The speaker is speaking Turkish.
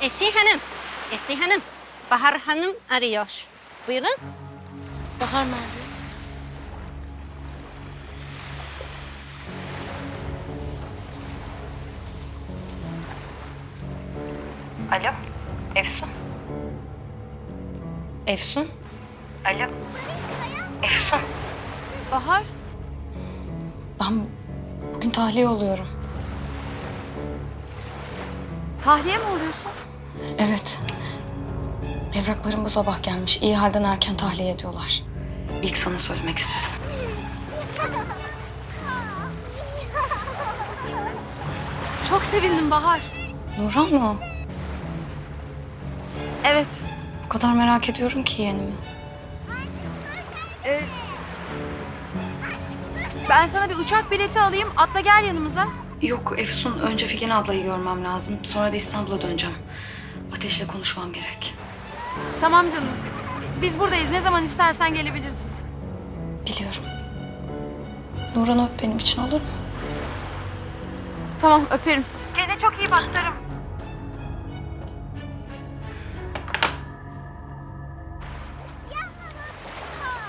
Esi Hanım, Esi Hanım. Bahar Hanım arıyor. Buyurun. Bahar nerede? Alo, Efsun. Efsun? Alo, Efsun. Bahar? Ben bugün tahliye oluyorum. Tahliye mi oluyorsun? Evet. Evraklarım bu sabah gelmiş. İyi halden erken tahliye ediyorlar. İlk sana söylemek istedim. Çok sevindim Bahar. Nurhan mı? o? Evet. O kadar merak ediyorum ki yeğenimi. Ben sana bir uçak bileti alayım. Atla gel yanımıza. Yok Efsun, önce Figen ablayı görmem lazım. Sonra da İstanbul'a döneceğim. Ateş'le konuşmam gerek. Tamam canım. Biz buradayız. Ne zaman istersen gelebilirsin. Biliyorum. Nurhan öp benim için olur mu? Tamam öperim. Kendine çok iyi bak.